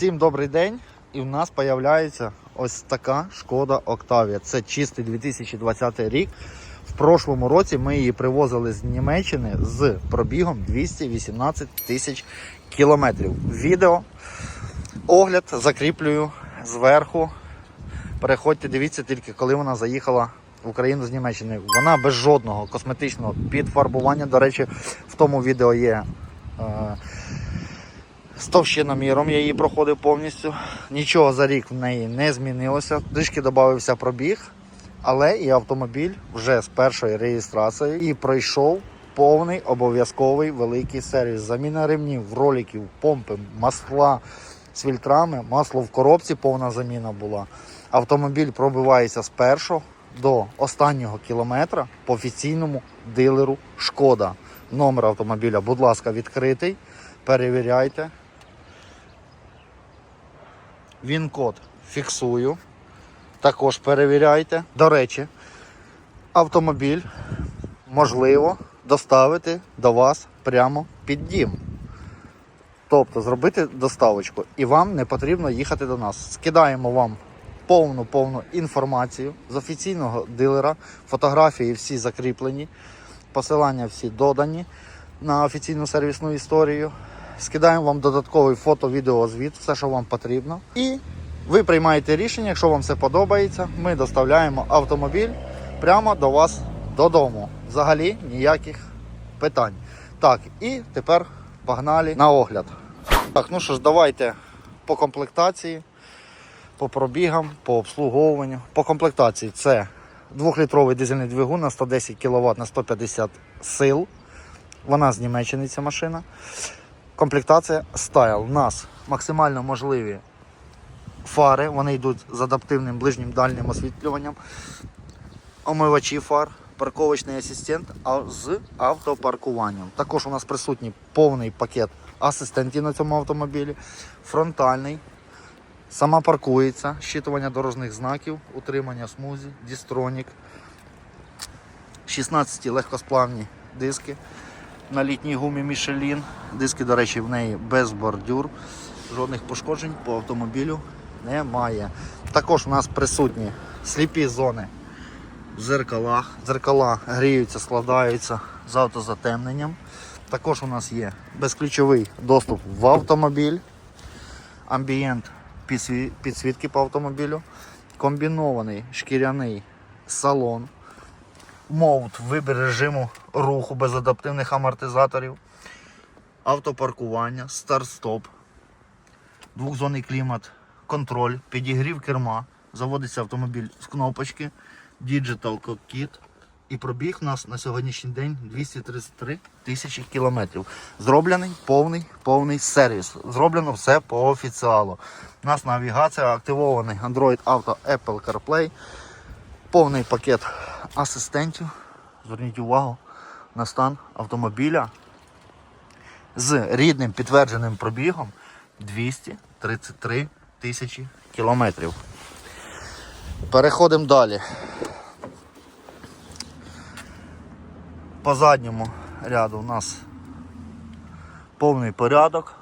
Всім добрий день. І в нас з'являється ось така шкода Октавія. Це чистий 2020 рік. В прошлому році ми її привозили з Німеччини з пробігом 218 тисяч кілометрів. Відео, огляд закріплюю зверху. Переходьте, дивіться тільки, коли вона заїхала в Україну з Німеччини. Вона без жодного косметичного підфарбування. До речі, в тому відео є. Е- з товщиноміром я її проходив повністю. Нічого за рік в неї не змінилося. Трішки додався пробіг, але і автомобіль вже з першої реєстрації і пройшов повний обов'язковий великий сервіс. Заміна ремнів, роликів, помпи, масла з фільтрами, масло в коробці, повна заміна була. Автомобіль пробивається з першого до останнього кілометра по офіційному дилеру Шкода. Номер автомобіля, будь ласка, відкритий. Перевіряйте. Він код фіксую. Також перевіряйте. До речі, автомобіль можливо доставити до вас прямо під дім. Тобто зробити доставочку. І вам не потрібно їхати до нас. Скидаємо вам повну повну інформацію з офіційного дилера. Фотографії всі закріплені, посилання всі додані на офіційну сервісну історію. Скидаємо вам додатковий фото, відео, звіт, все, що вам потрібно. І ви приймаєте рішення, якщо вам все подобається, ми доставляємо автомобіль прямо до вас додому. Взагалі ніяких питань. Так, і тепер погнали на огляд. Так, ну що ж, давайте по комплектації, по пробігам, по обслуговуванню. По комплектації це 2-літровий дизельний двигун на 110 кВт на 150 сил. Вона з Німеччини ця машина. Комплектація Style. У нас максимально можливі фари, вони йдуть з адаптивним ближнім дальнім освітлюванням. Омивачі фар, парковочний асистент з автопаркуванням. Також у нас присутній повний пакет асистентів на цьому автомобілі, фронтальний. Сама паркується, щитування дорожніх знаків, утримання смузі, дістронік, 16 легкосплавні диски на літній гумі Michelin. Диски, до речі, в неї без бордюр. Жодних пошкоджень по автомобілю немає. Також у нас присутні сліпі зони в зеркалах. Зеркала гріються, складаються з автозатемненням. Також у нас є безключовий доступ в автомобіль, амбієнт підсвітки по автомобілю, комбінований шкіряний салон мовт, вибір режиму руху без адаптивних амортизаторів, автопаркування, старт-стоп, двохзонний клімат, контроль, підігрів керма, заводиться автомобіль з кнопочки, Digital Cockpit. І пробіг у нас на сьогоднішній день 233 тисячі кілометрів. Зроблений повний повний сервіс. Зроблено все по офіціалу. У нас навігація, активований Android Auto Apple CarPlay, повний пакет асистентів. Зверніть увагу на стан автомобіля з рідним підтвердженим пробігом 233 тисячі кілометрів. Переходимо далі. По задньому ряду у нас повний порядок.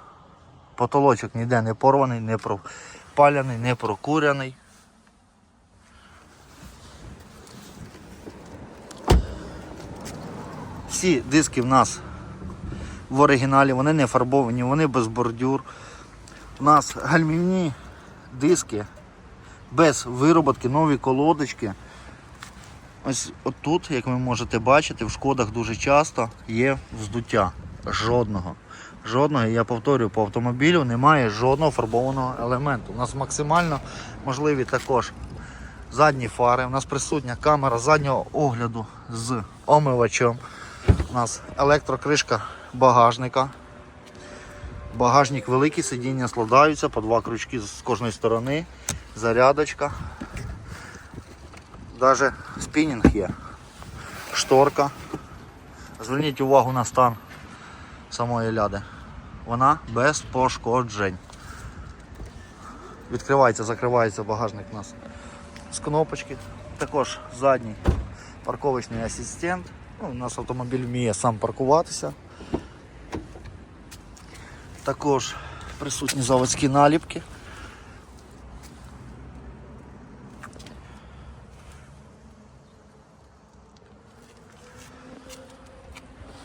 Потолочок ніде не порваний, не пропаляний, не прокуряний. Всі диски в нас в оригіналі, вони не фарбовані, вони без бордюр. У нас гальмівні диски без вироботки, нові колодочки. Ось отут, як ви можете бачити, в шкодах дуже часто є вздуття. Жодного. Жодного, я повторюю, по автомобілю немає жодного фарбованого елементу. У нас максимально можливі також задні фари. У нас присутня камера заднього огляду з омивачем. У нас електрокришка багажника. Багажник великий, сидіння складаються по два крючки з кожної сторони. Зарядочка. Даже спінінг є. Шторка. Зверніть увагу на стан самої ляди. Вона без пошкоджень. Відкривається, закривається багажник у нас з кнопочки. Також задній парковочний асистент. Ну, у нас автомобіль вміє сам паркуватися. Також присутні заводські наліпки.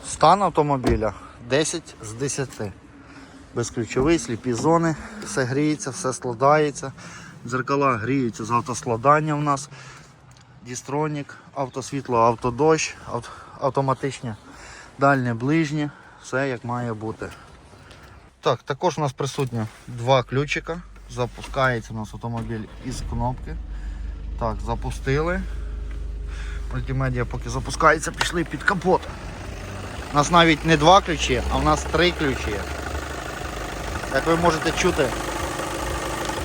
Стан автомобіля 10 з 10. Безключовий, сліпі зони, все гріється, все складається. Дзеркала гріються з автоскладання у нас. Дістронік, автосвітло, автодощ, ав- автоматичне дальнє, ближнє, все як має бути. Так, також у нас присутні два ключика. Запускається у нас автомобіль із кнопки. Так, запустили. Мультимедіа поки запускається, пішли під капот. У нас навіть не два ключі, а у нас три ключі. Як ви можете чути,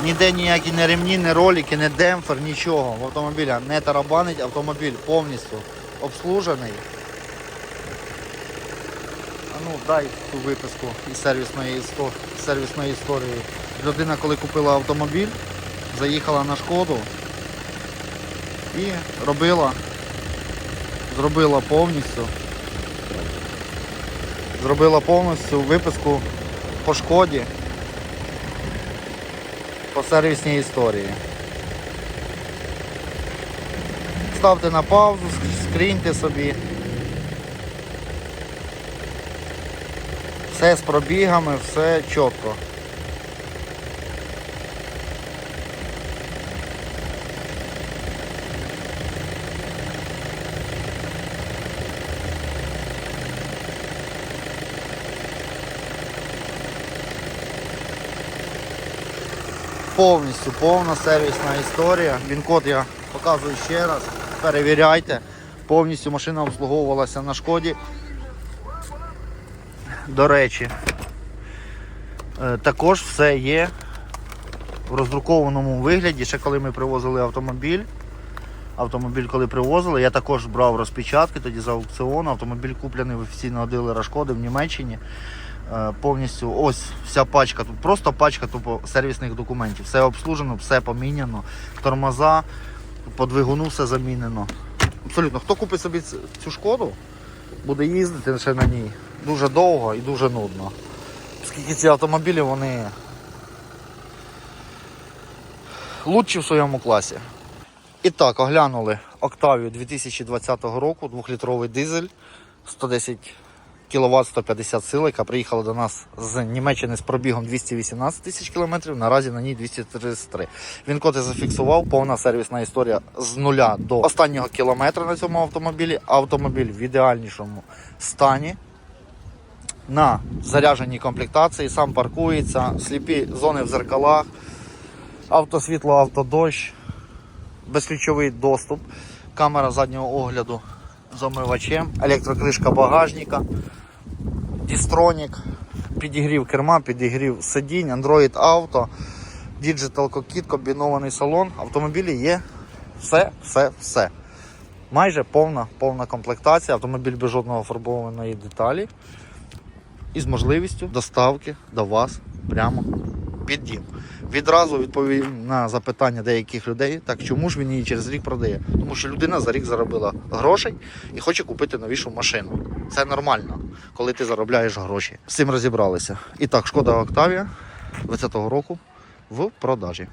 ніде ніякі не ремні, не ролики, не демпфер, нічого. В автомобіля не тарабанить, автомобіль повністю обслужений. А ну дай ту виписку із сервісної, істо- сервісної історії. Людина, коли купила автомобіль, заїхала на шкоду і робила, зробила повністю. Зробила повністю виписку по шкоді по сервісній історії. Ставте на паузу, ск- скріньте собі. Все з пробігами, все чітко. Повністю повна сервісна історія. Він-код я показую ще раз. Перевіряйте. Повністю машина обслуговувалася на шкоді. До речі, е, також все є в роздрукованому вигляді. Ще коли ми привозили автомобіль. Автомобіль, коли привозили, я також брав розпечатки тоді за аукціону. Автомобіль куплений в офіційного дилера шкоди в Німеччині. Е, Повністю ось вся пачка, тут просто пачка тупо сервісних документів. Все обслужено, все поміняно, тормоза, по двигуну все замінено. Абсолютно, хто купить собі цю шкоду, буде їздити ще на ній дуже довго і дуже нудно. Оскільки ці автомобілі вони лучші в своєму класі. І так, оглянули Octavia 2020 року, 2-літровий дизель, 110 кВт 150 сил, яка приїхала до нас з Німеччини з пробігом 218 тисяч кілометрів, наразі на ній 233. Він код я зафіксував, повна сервісна історія з нуля до останнього кілометра на цьому автомобілі. Автомобіль в ідеальнішому стані. На зарядженій комплектації, сам паркується, сліпі зони в зеркалах, автосвітло, автодощ, безключовий доступ, камера заднього огляду з омивачем, електрокришка багажника, дістронік, підігрів керма, підігрів сидінь, Android Auto, Digital Cockpit, комбінований салон. Автомобілі є все, все, все. Майже повна, повна комплектація, автомобіль без жодного фарбованої деталі і з можливістю доставки до вас прямо під дім. Відразу відповім на запитання деяких людей, так чому ж він її через рік продає? Тому що людина за рік заробила грошей і хоче купити новішу машину. Це нормально, коли ти заробляєш гроші. З цим розібралися. І так, шкода Октавія 2020 року в продажі.